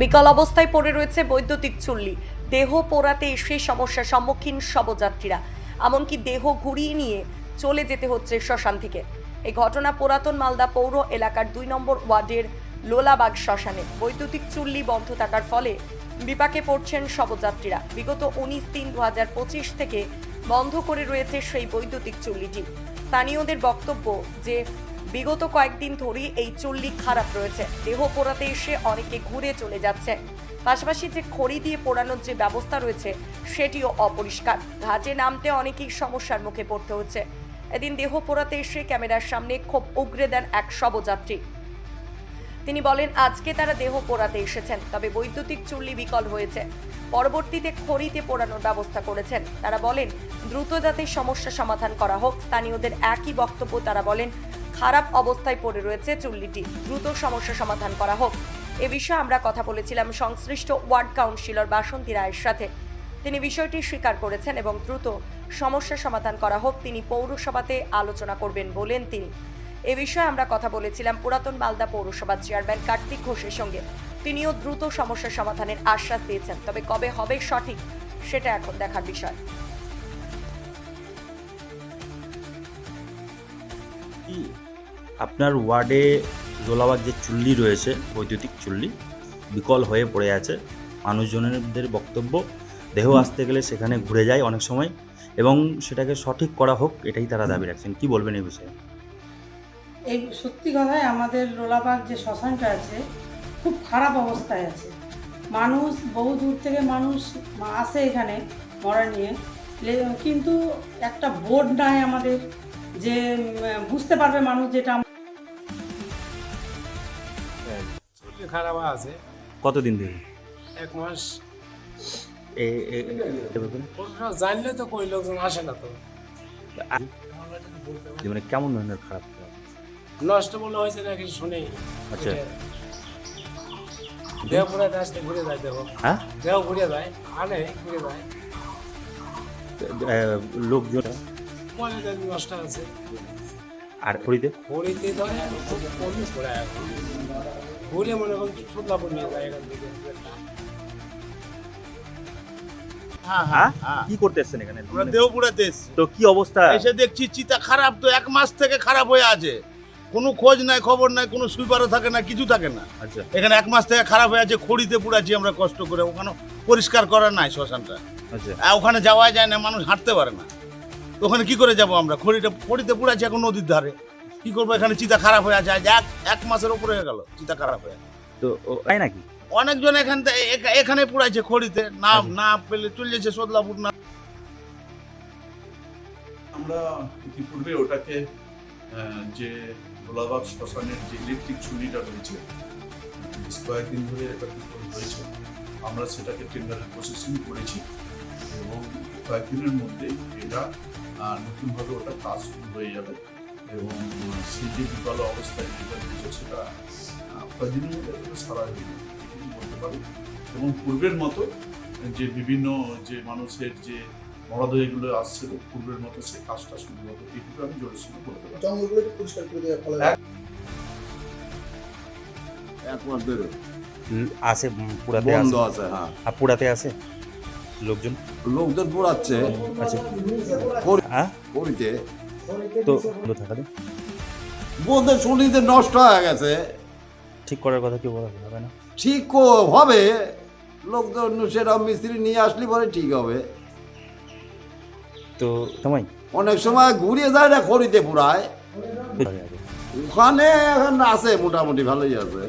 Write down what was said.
বিকল অবস্থায় পড়ে রয়েছে বৈদ্যুতিক চুল্লি। দেহ পোড়াতে এসে সমস্যার সম্মুখীন শবযাত্রীরা। এমনকি দেহ ঘুরিয়ে নিয়ে চলে যেতে হচ্ছে শ্মশান থেকে। এই ঘটনা পুরাতন মালদা পৌর এলাকার দুই নম্বর ওয়ার্ডের লোলাবাগ শ্মশানে। বৈদ্যুতিক চুল্লি বন্ধ থাকার ফলে বিপাকে পড়ছেন শবযাত্রীরা। বিগত উনিশ তিন দু থেকে বন্ধ করে রয়েছে সেই বৈদ্যুতিক চুল্লিটি। স্থানীয়দের বক্তব্য যে বিগত কয়েকদিন ধরেই এই চুল্লি খারাপ রয়েছে। দেহ পোড়াতে এসে অনেকে ঘুরে চলে যাচ্ছে। পাশাপাশি যে খড়ি দিয়ে পোড়ানোর যে ব্যবস্থা রয়েছে, সেটিও অপরিষ্কার। ঘাটে নামতে অনেকেই সমস্যার মুখে পড়তে হচ্ছে। এদিন দেহ পোড়াতে এসে ক্যামেরার সামনে ক্ষোভ উগরে দেন এক শবযাত্রী। তিনি বলেন, আজকে তারা দেহ পোড়াতে এসেছেন, তবে বৈদ্যুতিক চুল্লি বিকল হয়েছে। পরবর্তীতে খড়িতে পোড়ানোর ব্যবস্থা করেছেন। তারা বলেন, দ্রুত যাতে সমস্যা সমাধান করা হোক। স্থানীয়দের একই বক্তব্য তারা বলেন খারাপ অবস্থায় পড়ে রয়েছে চুল্লিটি। দ্রুত সমস্যা সমাধান করা হোক। এ বিষয়ে আমরা কথা বলেছিলাম সংশ্লিষ্ট ওয়ার্ড কাউন্সিলর বাসন্তী রায়ের সাথে। তিনি বিষয়টি স্বীকার করেছেন এবং দ্রুত সমস্যা সমাধান করা হোক, তিনি পৌরসভাতে আলোচনা করবেন বলেন তিনি। এ বিষয়ে আমরা কথা বলেছিলাম পুরাতন মালদা পৌরসভার চেয়ারম্যান কার্তিক ঘোষের সঙ্গে। তিনিও দ্রুত সমস্যা সমাধানের আশ্বাস দিয়েছেন। তবে কবে হবে সঠিক, সেটা এখন দেখার বিষয়। কি? আপনার ওয়ার্ডে জোলাবাগ যে চুল্লি রয়েছে, বৈদ্যুতিক চুল্লি, বিকল হয়ে পড়ে আছে। মানুষজনদের বক্তব্য, দেহ আসতে গেলে সেখানে ঘুরে যায় অনেক সময় এবং সেটাকে সঠিক করা হোক, এটাই তারা দাবি রাখছেন। কি বলবেন এই বিষয়ে? এই সত্যি কথায় আমাদের লোলাবাগ যে শ্মশানটা আছে, খুব খারাপ অবস্থায় আছে। মানুষ বহু দূর থেকে মানুষ আসে এখানে মরা নিয়ে। কিন্তু একটা বোর্ড নাই আমাদের যে বুঝতে পারবে মানুষ যেটা শরীর খারাপ আছে। কতদিন থেকে এক মাস। জানলে তো কই লোকজন আসে না তো। মানে কেমন ধরনের খারাপ? নষ্ট বলে হয়েছে নাকি শুনি। আচ্ছা। দেহ পুরা আসতে ঘুরে যায় দেহ হ্যাঁ? দেহ ঘুরে যায় আনে ঘুরে যায়। লোকজন? বলে যে নষ্ট আছে। আর খড়িতে? ঘড়িতে ধরে খুব কমই পড়ে এখন। ঘুরে মনে করেন সুদলাপুর নিয়ে যায় এখান থেকে হ্যাঁ হ্যাঁ হ্যাঁ? কি করতে এসছেন এখানে? আমরা দেহপুরাতে এসছি। তো কি অবস্থা? এসে দেখছি চিতা খারাপ তো এক মাস থেকে খারাপ হয়ে আছে। কোনো খোঁজ নাই খবর নাই কোনো সুইপারও থাকে না কিছু থাকে না। আচ্ছা। এখানে এক মাস থেকে খারাপ হয়ে আছে খড়িতে পুড়াচ্ছি আমরা কষ্ট করে ওখানে পরিষ্কার করা নাই শ্মশানটা। আচ্ছা। আর ওখানে যাওয়া যায় না মানুষ হাঁটতে পারে না। তো ওখানে কি করে যাব আমরা? খড়িটা খড়িতে পুড়াচ্ছি এখন নদীর ধারে। কি করব? এখানে চিতা খারাপ হয়ে আছে। আজ এক এক মাসের উপরে হয়ে গেল চিতা খারাপ হয়ে। তো ও, তাই নাকি? অনেকজন এখান থেকে এখানে পুড়াইছে খড়িতে না না পেলে চলে যাচ্ছে সদলাপুর না। আমরা ইতিপূর্বে ওটাকে যে গোলাবাগ শ্মশানের যে ইলেকট্রিক চুরিটা রয়েছে বেশ কয়েকদিন ধরে এটা বিফল হয়েছে আমরা সেটাকে টেন্ডারের প্রসেসিং করেছি। এবং কয়েকদিনের মধ্যেই এটা নতুনভাবে ওটা কাজ শুরু হয়ে যাবে। এবং আহ, সেই যে বিকল অবস্থায় যেটা সেটা এটা সারা বলতে পারি এবং পূর্বের মতো যে বিভিন্ন যে মানুষের যে মরদেহগুলো আসছিল পূর্বের মতো সে কাজটা শুরু হবে। এইটুকু আমি জোরে শুনে বলতে পারি। জঙ্গলগুলোকে পরিষ্কার করে দেওয়া ফলে এক মাস ধরে। আছে পুরাতে বন্ধ আছে। হ্যাঁ। আর পুরাতে আছে? লোকজন? লোকজন পোড়াচ্ছে আচ্ছা। করি- হ্যাঁ? করিতে তো বন্ধ বলতে শুনিতে নষ্ট হয়ে গেছে। ঠিক করার কথা কি বলা হবে না? ঠিক হবে। লোকজন সেটা মিস্ত্রি নিয়ে আসলে পরে ঠিক হবে। তো তোমায়? অনেক সময় ঘুরিয়ে যায় না খড়িতে পুরায়। ওখানে এখন আছে মোটামুটি ভালোই আছে।